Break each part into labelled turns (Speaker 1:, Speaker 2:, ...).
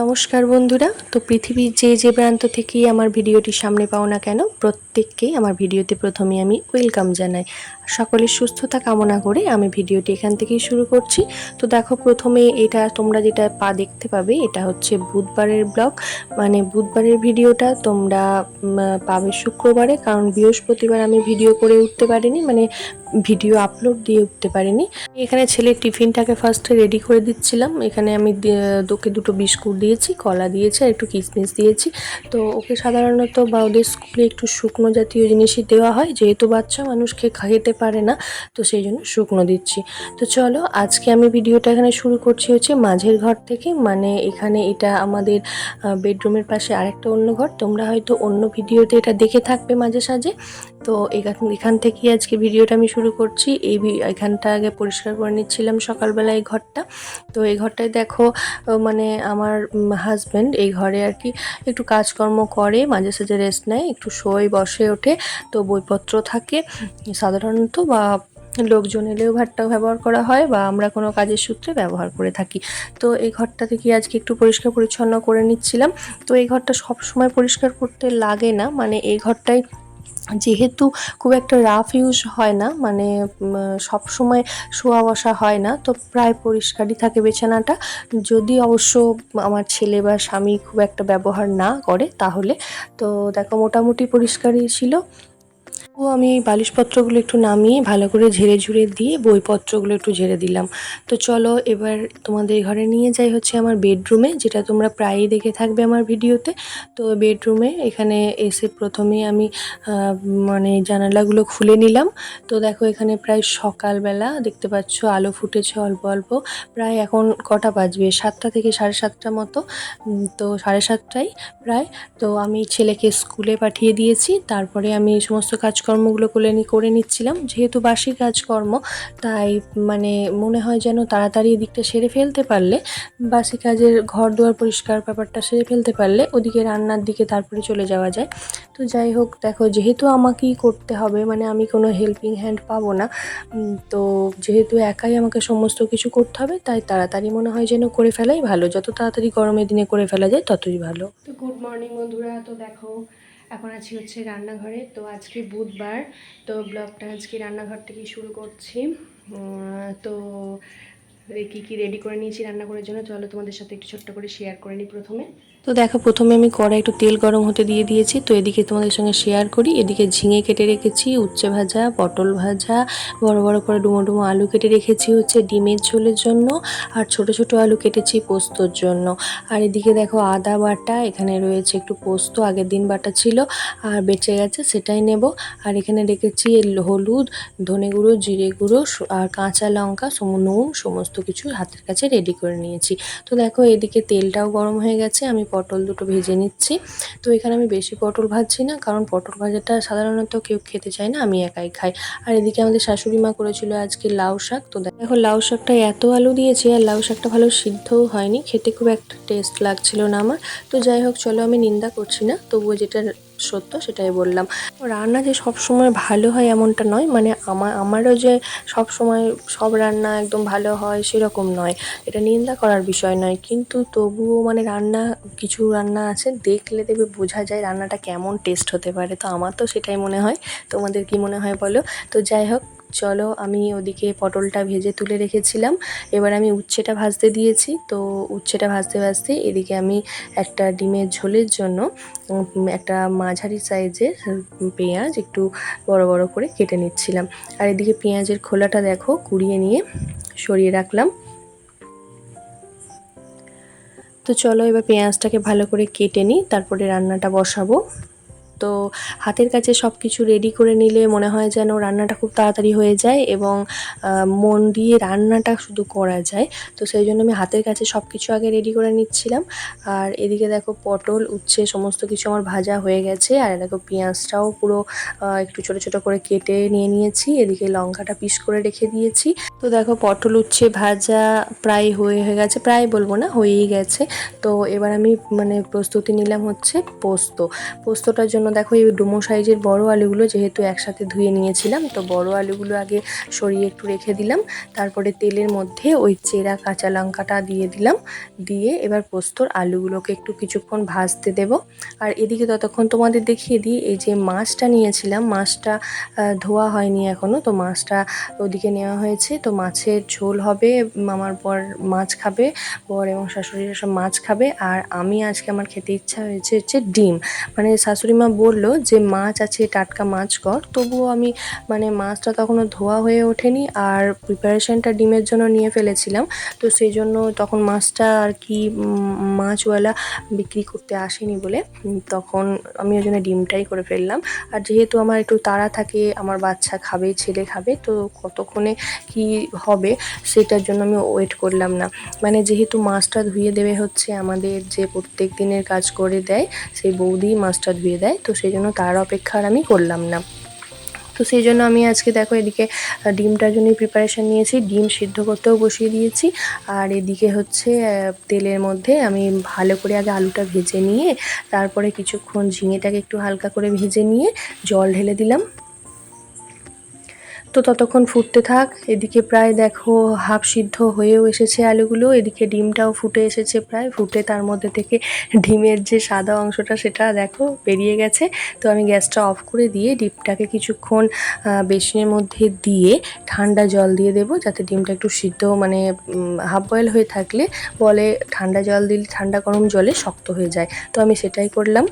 Speaker 1: নমস্কার বন্ধুরা। তো পৃথিবীর যে যে প্রান্ত থেকেই আমার ভিডিওটি সামনে পাও না কেন, প্রত্যেককেই আমার ভিডিওতে প্রথমে আমি ওয়েলকাম জানাই। সকলের সুস্থতা কামনা করে আমি ভিডিওটি এখান থেকেই শুরু করছি। তো দেখো, প্রথমে এটা তোমরা যেটা পা দেখতে পাবে, এটা হচ্ছে বুধবারের ব্লগ। মানে বুধবারের ভিডিওটা তোমরা পাবে শুক্রবারে, কারণ বৃহস্পতিবার আমি ভিডিও করে উঠতে পারিনি। মানে ভিডিও আপলোড দিয়ে উঠতে পারিনি। এখানে ছেলের টিফিনটাকে ফার্স্টে রেডি করে দিচ্ছিলাম। এখানে আমি ওকে দুটো বিস্কুট দিয়েছি, কলা দিয়েছি আর একটু কিশমিশ দিয়েছি। তো ওকে সাধারণত বা ওদের স্কুলে একটু শুকনো জাতীয় জিনিসই দেওয়া হয়। যেহেতু বাচ্চা মানুষকে খেতে পারে না, তো সেই জন্য শুকনো দিচ্ছি। তো চলো, আজকে আমি ভিডিওটা এখানে শুরু করছি হচ্ছে মাঝের ঘর থেকে। মানে এখানে এটা আমাদের বেডরুমের পাশে আরেকটা অন্য ঘর। তোমরা হয়তো অন্য ভিডিওতে এটা দেখে থাকবে মাঝে সাঝে। তো এখান এখান থেকেই আজকে ভিডিওটা আমি শুরু করছি। এই এখানটা আগে পরিষ্কার করে নিচ্ছিলাম সকালবেলা এই ঘরটা। তো এই ঘরটায় দেখো মানে আমার হাজব্যান্ড এই ঘরে আর কি একটু কাজকর্ম করে, মাঝে সাঝে রেস্ট নেয়, একটু শোয়, বসে, ওঠে। তো বইপত্র থাকে, সাধারণত বা লোকজন এলেও ঘরটা ব্যবহার করা হয় বা আমরা কোনো কাজের সূত্রে ব্যবহার করে থাকি। তো এই ঘরটা থেকে আজকে একটু পরিষ্কার পরিচ্ছন্ন করে নিচ্ছিলাম। তো এই ঘরটা সব সময় পরিষ্কার করতে লাগে না মানে এই ঘরটায় যেহেতু খুব একটা রাফ ইউজ হয় না মানে সব সময় শোয়া বসা হয় না, তো প্রায় পরিষ্কারই থাকে বিছানাটা। যদি অবশ্য আমার ছেলে বা স্বামী খুব একটা ব্যবহার না করে তাহলে, তো দেখো মোটামুটি পরিষ্কারই ছিল। ও আমি এই বালিশপত্রগুলো একটু নামিয়ে ভালো করে ঝেড়ে ঝুড়ে দিয়ে বইপত্রগুলো একটু ঝেড়ে দিলাম। তো চলো এবার তোমাদের ঘরে নিয়ে যাই হচ্ছে আমার বেডরুমে যেটা তোমরা প্রায়ই দেখে থাকবে আমার ভিডিওতে। তো বেডরুমে এখানে এসে প্রথমে আমি মানে জানালাগুলো খুলে নিলাম। তো দেখো এখানে প্রায় সকালবেলা দেখতে পাচ্ছ আলো ফুটেছে অল্প অল্প। প্রায় এখন কটা বাজবে? সাতটা থেকে সাড়ে সাতটা মতো। তো সাড়ে সাতটায় প্রায়। তো আমি ছেলেকে স্কুলে পাঠিয়ে দিয়েছি। তারপরে আমি এই সমস্ত কাজকর্মগুলো করে করে নিচ্ছিলাম। যেহেতু বাসি কাজকর্ম, তাই মানে মনে হয় যেন তাড়াতাড়ি এদিকটা সেরে ফেলতে পারলে, বাসি কাজের ঘর দুয়ার পরিষ্কার ব্যাপারটা সেরে ফেলতে পারলে ওদিকে রান্নার দিকে তারপরে চলে যাওয়া যায়। তো যাই হোক, দেখো যেহেতু আমাকেই করতে হবে মানে আমি কোনো হেল্পিং হ্যান্ড পাবো না তো যেহেতু একাই আমাকে সমস্ত কিছু করতে হবে, তাই তাড়াতাড়ি মনে হয় যেন করে ফেলাই ভালো। যত তাড়াতাড়ি গরমের দিনে করে ফেলা যায়, ততই ভালো। তো গুড মর্নিং বন্ধুরা, তো দেখো এখন আছি হচ্ছে রান্নাঘরে। তো আজকে বুধবার, তো ব্লগটা আজকে রান্নাঘর থেকে শুরু করছি। তো কী কী রেডি করে নিয়েছি রান্না করার জন্য, চলো তোমাদের সাথে একটু ছোট্ট করে শেয়ার করে নিই প্রথমে। তো দেখো, প্রথমে আমি কড়াই একটু তেল গরম হতে দিয়ে দিয়েছি। তো এদিকে তোমাদের সঙ্গে শেয়ার করি। এদিকে ঝিঙে কেটে রেখেছি, উচ্ছে ভাজা, পটল ভাজা, বড় বড় করে ডুমো ডুমো আলু কেটে রেখেছি হচ্ছে ডিমের ঝোলের জন্য। আর ছোট ছোট আলু কেটেছি পোস্তর জন্য। আর এদিকে দেখো, আদা বাটা, এখানে রয়েছে একটু পোস্ত, আগের দিন বাটা ছিল। আর বেঁচে গেছে, সেটাই নেব। আর এখানে রেখেছি হলুদ, ধনে গুঁড়ো, জিরে গুঁড়ো আর কাঁচা লঙ্কা নুন, সমস্ত কিছু হাতের কাছে রেডি করে নিয়েছি। তো দেখো, এদিকে তেলটাও গরম হয়ে গেছে। আমি পটল দুটো ভেজে নিচ্ছি। তো এখানে আমি বেশি পটল ভাজছি না, কারণ পটল ভাজাটা সাধারণত কেউ খেতে চায় না, আমি একাই খাই। আর এদিকে আমাদের শাশুড়ি মা করেছিল আজকে লাউ শাক। তো দেখো লাউ শাকটা এত আলু দিয়েছে, আর লাউ শাকটা ভালো সিদ্ধও হয়নি, খেতে খুব একটা টেস্ট লাগছিল না আমার। তো যাই হোক, চলো আমি নিন্দা করছি না, তবুও যেটা সত্য, সেটাই বললাম। রান্না যে সব সময় ভালো হয় এমনটা নয় মানে আমার আমারও যে সব সময় সব রান্না একদম ভালো হয় সেরকম নয়। এটা নিন্দা করার বিষয় নয়, কিন্তু তবুও মানে রান্না, কিছু রান্না আছে, দেখলে দেবে বোঝা যায় রান্নাটা কেমন টেস্ট হতে পারে। তো আমার তো সেটাই মনে হয়। তোমাদের কি মনে হয় বলো? তো যাই হোক চলো আমি ওদিকে পটলটা ভেজে তুলে রেখেছিলাম। এবার আমি উচ্ছেটা ভাজতে দিয়েছি। তো উচ্ছেটা ভাজতে ভাজতে এদিকে আমি একটা ডিমের ঝোলের জন্য একটা মাঝারি সাইজের পেঁয়াজ একটু বড় বড় করে কেটে নিচ্ছিলাম। আর এদিকে পেঁয়াজের খোলাটা দেখো, কুড়িয়ে নিয়ে সরিয়ে রাখলাম। তো চলো এবার পেঁয়াজটাকে ভালো করে কেটে নিই, তারপরে রান্নাটা বসাবো। তো হাতের কাছে সব কিছু রেডি করে নিলে মনে হয় যেন রান্নাটা খুব তাড়াতাড়ি হয়ে যায় এবং মন দিয়ে রান্নাটা শুধু করা যায়। তো সেই জন্য আমি হাতের কাছে সব কিছু আগে রেডি করে নিচ্ছিলাম। আর এদিকে দেখো পটল, উচ্ছে, সমস্ত কিছু আমার ভাজা হয়ে গেছে। আর দেখো পেঁয়াজটাও পুরো একটু ছোটো ছোটো করে কেটে নিয়ে নিয়েছি। এদিকে লঙ্কাটা পিস করে রেখে দিয়েছি। তো দেখো পটল, উচ্ছে ভাজা প্রায় হয়ে হয়ে গেছে। প্রায় বলব না, হয়েই গেছে। তো এবার আমি মানে প্রস্তুতি নিলাম হচ্ছে পোস্ত। পোস্তটার জন্য দেখো এই ডোমো সাইজের বড় আলুগুলো যেহেতু একসাথে ধুয়ে নিয়েছিলাম তো বড় আলুগুলো আগে সরিয়ে একটু রেখে দিলাম। তারপরে তেলের মধ্যে ওই চেরা কাঁচা লঙ্কাটা দিয়ে দিলাম। দিয়ে এবার পোস্তর আলুগুলোকে একটু কিছুক্ষণ ভাজতে দেব। আর এদিকে ততক্ষণ তোমাদের দেখিয়ে দিই এই যে মাছটা নিয়েছিলাম মাছটা ধোয়া হয়নি এখনও তো মাছটা ওদিকে নেওয়া হয়েছে। তো মাছের ঝোল হবে উম, আমার বর মাছ খাবে বর এবং শাশুড়িরা সব মাছ খাবে। আর আমি আজকে আমার খেতে ইচ্ছা হয়েছে হচ্ছে ডিম। মানে শাশুড়ি মা বলল যে, মাছ আছে, টাটকা মাছ কর। তবুও আমি মানে মাছটা তখনও ধোয়া হয়ে ওঠেনি আর প্রিপারেশনটা ডিমের জন্য নিয়ে ফেলেছিলাম। তো সেই জন্য তখন মাছটা আর কি মাছওয়ালা বিক্রি করতে আসেনি বলে তখন আমি ওই জন্য ডিমটাই করে ফেললাম। আর যেহেতু আমার একটু তাড়া থাকে, আমার বাচ্চা খাবে, ছেলে খাবে, তো কতক্ষণে কি হবে সেটার জন্য আমি ওয়েট করলাম না। মানে যেহেতু মাছটা ধুয়ে দেবে হচ্ছে আমাদের যে প্রত্যেক দিনের কাজ করে দেয়, সেই বৌদি মাছটা ধুয়ে দেয় তো সেই জন্য তার অপেক্ষা আর আমি করলাম না। তো সেই জন্য আমি আজকে দেখো এদিকে ডিমটার জন্যই প্রিপারেশান নিয়েছি। ডিম সিদ্ধ করতেও বসিয়ে দিয়েছি। আর এদিকে হচ্ছে তেলের মধ্যে আমি ভালো করে আগে আলুটা ভেজে নিয়ে, তারপরে কিছুক্ষণ ঝিঙেটাকে একটু হালকা করে ভেজে নিয়ে জল ঢেলে দিলাম। তো ততক্ষণ ফুটতে থাক। এদিকে প্রায় দেখো হাফ সিদ্ধ হয়েও এসেছে আলুগুলো। এদিকে ডিমটাও ফুটে এসেছে প্রায়। ফুটে তার মধ্যে থেকে ডিমের যে সাদা অংশটা সেটা দেখো বেরিয়ে গেছে। তো আমি গ্যাসটা অফ করে দিয়ে ডিমটাকে কিছুক্ষণ বেসিনের মধ্যে দিয়ে ঠান্ডা জল দিয়ে দেবো। যাতে ডিমটা একটু সিদ্ধ মানে হাফ বয়েল হয়ে থাকলে বলে ঠান্ডা জল দিলে ঠান্ডা গরম জলে শক্ত হয়ে যায়। তো আমি সেটাই করলাম।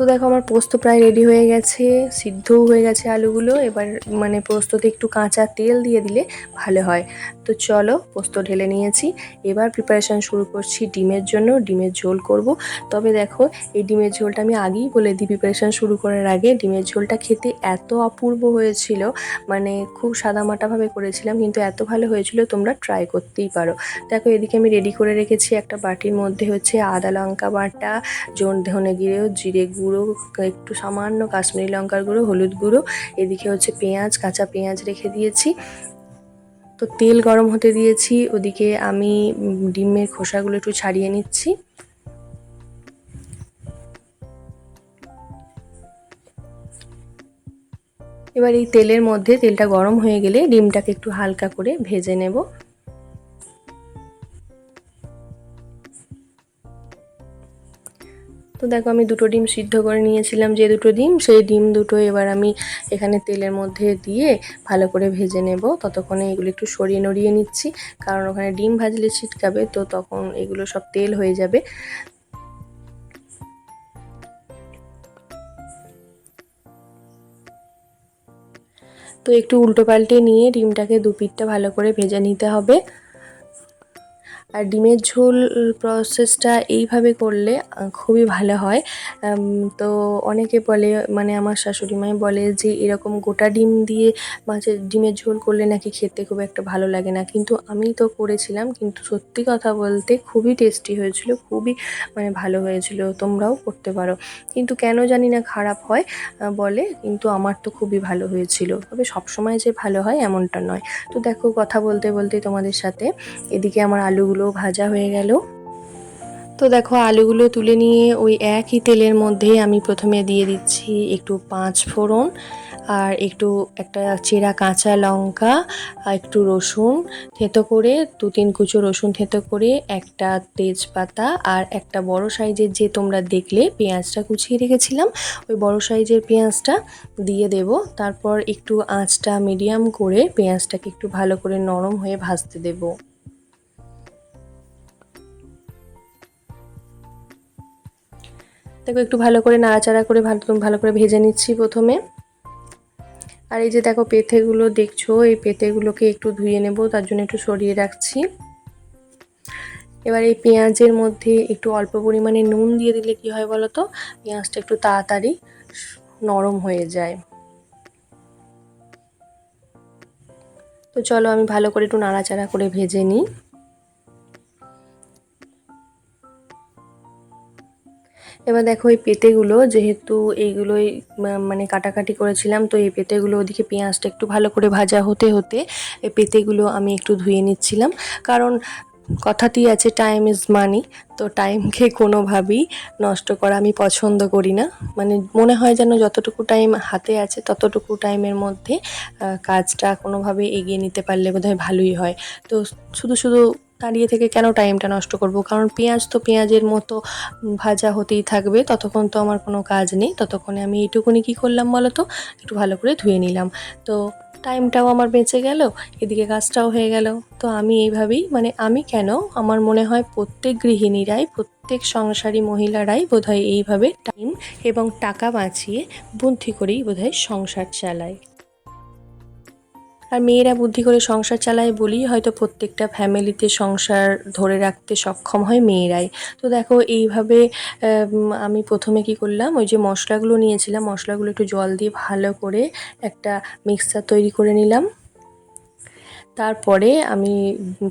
Speaker 1: তো দেখো, আমার পোস্ত প্রায় রেডি হয়ে গেছে, সিদ্ধও হয়ে গেছে আলুগুলো। এবার মানে পোস্ততে একটু কাঁচা তেল দিয়ে দিলে ভালো হয়। তো চলো, পোস্ত ঢেলে নিয়েছি। এবার প্রিপারেশান শুরু করছি ডিমের জন্য। ডিমের ঝোল করব। তবে দেখো, এই ডিমের ঝোলটা আমি আগেই বলে দিই প্রিপারেশান শুরু করার আগে। ডিমের ঝোলটা খেতে এত অপূর্ব হয়েছিল মানে খুব সাদামাটাভাবে করেছিলাম, কিন্তু এত ভালো হয়েছিল, তোমরা ট্রাই করতেই পারো। দেখো, এদিকে আমি রেডি করে রেখেছি একটা বাটির মধ্যে হচ্ছে আদা লঙ্কা বাটা, জন, ধনে গুঁড়ো, জিরে গুঁড়ো, একটু সামান্য কাশ্মীরি লঙ্কার গুঁড়ো, হলুদ গুঁড়ো, এদিকে হচ্ছে পেঁয়াজ, কাঁচা পেঁয়াজ রেখে দিয়েছি। তো তেল গরম হতে দিয়েছি, ওদিকে আমি ডিমের খোসাগুলো একটু ছাড়িয়ে নিচ্ছি। এবার এই তেলের মধ্যে তেলটা গরম হয়ে গেলে ডিমটাকে একটু হালকা করে ভেজে নেব। তো দেখো আমি দুটো ডিম সিদ্ধ করে নিয়েছিলাম, যে দুটো ডিম সেই ডিম দুটো এবার আমি এখানে তেলের মধ্যে দিয়ে ভালো করে ভেজে নেব। ততক্ষণে এগুলো একটু সরিয়ে নড়িয়ে নিচ্ছি, কারণ ওখানে ডিম ভাজলে ছিটকাবে, তো তখন এগুলো সব তেল হয়ে যাবে। তো একটু উল্টো পাল্টে নিয়ে ডিমটাকে দু পিঠটা ভালো করে ভেজে নিতে হবে। আর ডিমের ঝোল প্রসেসটা এইভাবে করলে খুবই ভালো হয়। তো অনেকে বলে মানে আমার শাশুড়ি মাই বলে যে, এরকম গোটা ডিম দিয়ে মাছের, ডিমের ঝোল করলে নাকি খেতে খুব একটা ভালো লাগে না। কিন্তু আমি তো করেছিলাম, কিন্তু সত্যি কথা বলতে খুবই টেস্টি হয়েছিল, খুবই মানে ভালো হয়েছিল, তোমরাও করতে পারো। কিন্তু কেন জানি না খারাপ হয় বলে, কিন্তু আমার তো খুবই ভালো হয়েছিল। তবে সবসময় যে ভালো হয়, এমনটা নয়। তো দেখো, কথা বলতে বলতে তোমাদের সাথে, এদিকে আমার আলুগুলো ভাজা হয়ে গেল। তো দেখো, আলুগুলো তুলে নিয়ে ওই একই তেলের মধ্যে আমি প্রথমে দিয়ে দিচ্ছি একটু পাঁচ ফোড়ন আর একটু একটা চেরা কাঁচা লঙ্কা আর একটু রসুন থেতো করে, দু তিন কুচো রসুন থেতো করে, একটা তেজপাতা আর একটা বড় সাইজের যে তোমরা দেখলে পেঁয়াজটা কুচিয়ে রেখেছিলাম, ওই বড় সাইজের পেঁয়াজটা দিয়ে দেব। তারপর একটু আঁচটা মিডিয়াম করে পেঁয়াজটাকে একটু ভালো করে নরম হয়ে ভাজতে দেবো। দেখো একটু ভালো করে নাড়াচাড়া করে ভালো ভালো করে ভেজে নিচ্ছি প্রথমে। আর এই যে দেখো পেঁথেগুলো দেখছ, এই পেঁথেগুলোকে একটু ধুয়ে নেব, তার জন্য একটু সরিয়ে রাখছি। এবার এই পেঁয়াজের মধ্যে একটু অল্প পরিমাণে নুন দিয়ে দিলে কি হয় বলো তো? পেঁয়াজটা একটু তাড়াতাড়ি নরম হয়ে যায়। তো চলো আমি ভালো করে একটু নাড়াচাড়া করে ভেজে নিই। এবার দেখো এই পেঁতেগুলো যেহেতু এইগুলোই মানে কাটাকাটি করেছিলাম, তো এই পেঁতেগুলো ওদিকে পেঁয়াজটা একটু ভালো করে ভাজা হতে হতে এই পেঁতেগুলো আমি একটু ধুয়ে নিচ্ছিলাম। কারণ কথাতেই আছে টাইম ইজ মানি তো টাইমকে কোনোভাবেই নষ্ট করা আমি পছন্দ করি না। মানে মনে হয় যেন যতটুকু টাইম হাতে আছে, ততটুকু টাইমের মধ্যে কাজটা কোনোভাবে এগিয়ে নিতে পারলে বোধহয় ভালোই হয়। তো শুধু শুধু দাঁড়িয়ে থেকে কেন টাইমটা নষ্ট করব? কারণ পেঁয়াজ তো পেঁয়াজের মতো ভাজা হতেই থাকবে। ততক্ষণ তো আমার কোনো কাজ নেই। ততক্ষণে আমি এইটুকুনি কী করলাম বলো তো একটু ভালো করে ধুয়ে নিলাম। তো টাইমটাও আমার বেঁচে গেল, এদিকে কাজটাও হয়ে গেল। তো আমি এইভাবেই মানে আমি কেন? আমার মনে হয় প্রত্যেক গৃহিণীরাই, প্রত্যেক সংসারী মহিলারাই বোধহয় এইভাবে টাইম এবং টাকা বাঁচিয়ে বুদ্ধি করেই বোধহয় সংসার চালায়। আর মেয়েরা বুদ্ধি করে সংসার চালায় বলি হয়তো প্রত্যেকটা ফ্যামিলিতে সংসার ধরে রাখতে সক্ষম হয় মেয়েরাই। তো দেখো, এইভাবে আমি প্রথমে কি করলাম? ওই যে মশলাগুলো নিয়েছিলাম, মশলাগুলো একটু জল দিয়ে ভালো করে একটা মিক্সচার তৈরি করে নিলাম। তারপরে আমি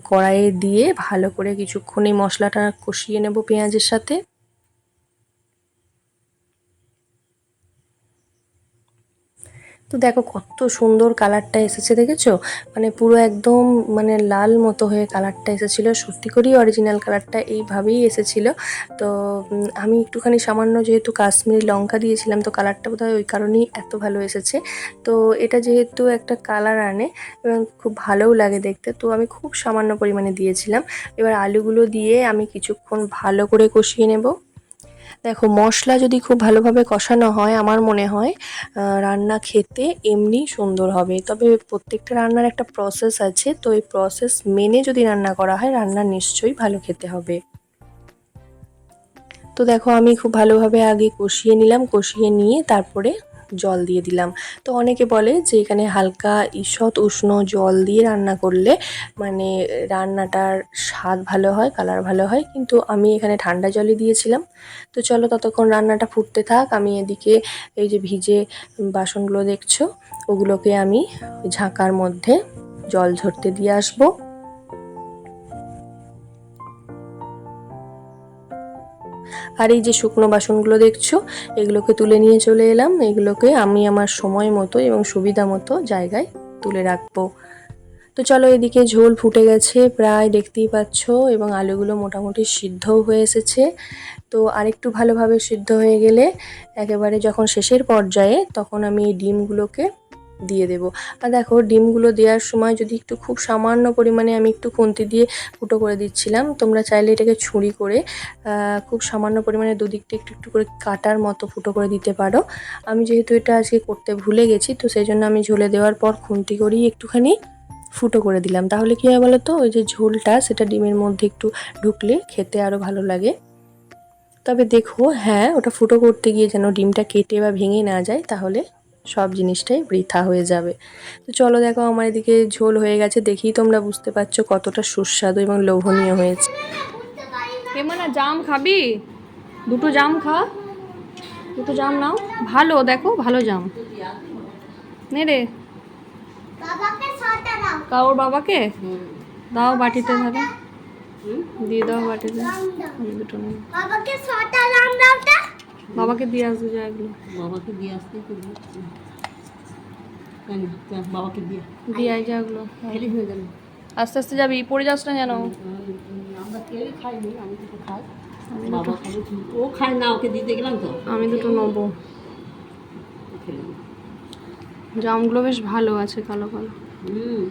Speaker 1: কড়াইয়ে দিয়ে ভালো করে কিছুক্ষণ এই মশলাটা কষিয়ে নেব পেঁয়াজের সাথে। তো দেখো কত সুন্দর কালারটা এসেছে দেখেছ? মানে পুরো একদম মানে লাল মতো হয়ে কালারটা এসেছিল। সত্যি করেই অরিজিনাল কালারটা এইভাবেই এসেছিল। তো আমি একটুখানি সামান্য যেহেতু কাশ্মীরি লঙ্কা দিয়েছিলাম, তো কালারটা বোধহয় ওই কারণেই এত ভালো এসেছে। তো এটা যেহেতু একটা কালার আনে, এবং খুব ভালোও লাগে দেখতে, তো আমি খুব সামান্য পরিমাণে দিয়েছিলাম। এবার আলুগুলো দিয়ে আমি কিছুক্ষণ ভালো করে কষিয়ে নেব। দেখো, মশলা যদি খুব ভালোভাবে কষানো হয়, আমার মনে হয় রান্না খেতে এমনি সুন্দর হবে। তবে প্রত্যেকটা রান্নার একটা প্রসেস আছে, তো এই প্রসেস মেনে যদি রান্না করা হয়, রান্না নিশ্চয়ই ভালো খেতে হবে। তো দেখো, আমি খুব ভালোভাবে আগে কষিয়ে নিলাম, কষিয়ে নিয়ে তারপরে জল দিয়ে দিলাম। তো অনেকে বলে যে এখানে হালকা ঈষৎ উষ্ণ জল দিয়ে রান্না করলে মানে রান্নাটার স্বাদ ভালো হয় কালার ভালো হয়। কিন্তু আমি এখানে ঠান্ডা জলই দিয়েছিলাম। তো চলো ততক্ষণ রান্নাটা ফুটতে থাক। আমি এদিকে এই যে ভিজে বাসনগুলো দেখছ, ওগুলোকে আমি ঝাঁকার মধ্যে জল ঝরতে দিয়ে আসব। আর এই যে শুকনো বাসনগুলো দেখছ, এগুলোকে তুলে নিয়ে চলে এলাম। এগুলোকে আমি আমার সময় মতো এবং সুবিধা মতো জায়গায় তুলে রাখব। তো চলো এদিকে ঝোল ফুটে গেছে প্রায়, দেখতেই পাচ্ছ, এবং আলুগুলো মোটামুটি সিদ্ধও হয়ে এসেছে। তো আরেকটু ভালোভাবে সিদ্ধ হয়ে গেলে একেবারে যখন শেষের পর্যায়ে, তখন আমি এই ডিমগুলোকে দিয়ে দেব। আর দেখো, ডিমগুলো দেওয়ার সময় যদি একটু খুব সামান্য পরিমাণে আমি একটু খুন্তি দিয়ে ফুটো করে দিচ্ছিলাম, তোমরা চাইলে এটাকে ছুরি করে খুব সামান্য পরিমাণে দুদিকটা একটু একটু করে কাটার মতো ফুটো করে দিতে পারো। আমি যেহেতু এটা আজকে করতে ভুলে গেছি, তো সেই জন্য আমি ঝোলে দেওয়ার পর খুন্তি করেই একটুখানি ফুটো করে দিলাম। তাহলে কী হয় বলো তো ওই যে ঝোলটা সেটা ডিমের মধ্যে একটু ঢুকলে খেতে আরও ভালো লাগে। তবে দেখো হ্যাঁ ওটা ফুটো করতে গিয়ে যেন ডিমটা কেটে বা ভেঙে না যায়, তাহলে সব জিনিসটাই বৃথা হয়ে যাবে। তো চলো দেখো আমার এদিকে ঝোল হয়ে গেছে দেখেই তোমরা বুঝতে পারছ কতটা সুস্বাদু এবং লোভনীয় হয়েছে।
Speaker 2: এমানা জাম খাবি? দুটো জাম খা। দুটো জাম নাও। ভালো দেখো ভালো জাম। নে রে। কারোর বাবাকে? দাও বাটিতে ধরে। দিয়ে দাও বাটিতে। দুটো নেই
Speaker 3: বাবাকে ছটা নাম দাওটা
Speaker 2: বাবাকে দিয়ে আসবে যা এগুলো।
Speaker 4: বাবাকে দিয়ে আসতে তো বাবাকে দিয়ে।
Speaker 2: দিয়ে যা এগুলো।
Speaker 4: দেরি হয়ে গেল।
Speaker 2: আস্তে আস্তে যাবি পড়ে যাস না যেন।
Speaker 4: আমরা কেউই খাইনি আমি দুটো খাই। বাবা খাবে ও খায় না ওকে দিতে গেলাম তো।
Speaker 2: আমি দুটো নেব। জামগুলো বেশ ভালো আছে কালো কালো।
Speaker 4: হুম।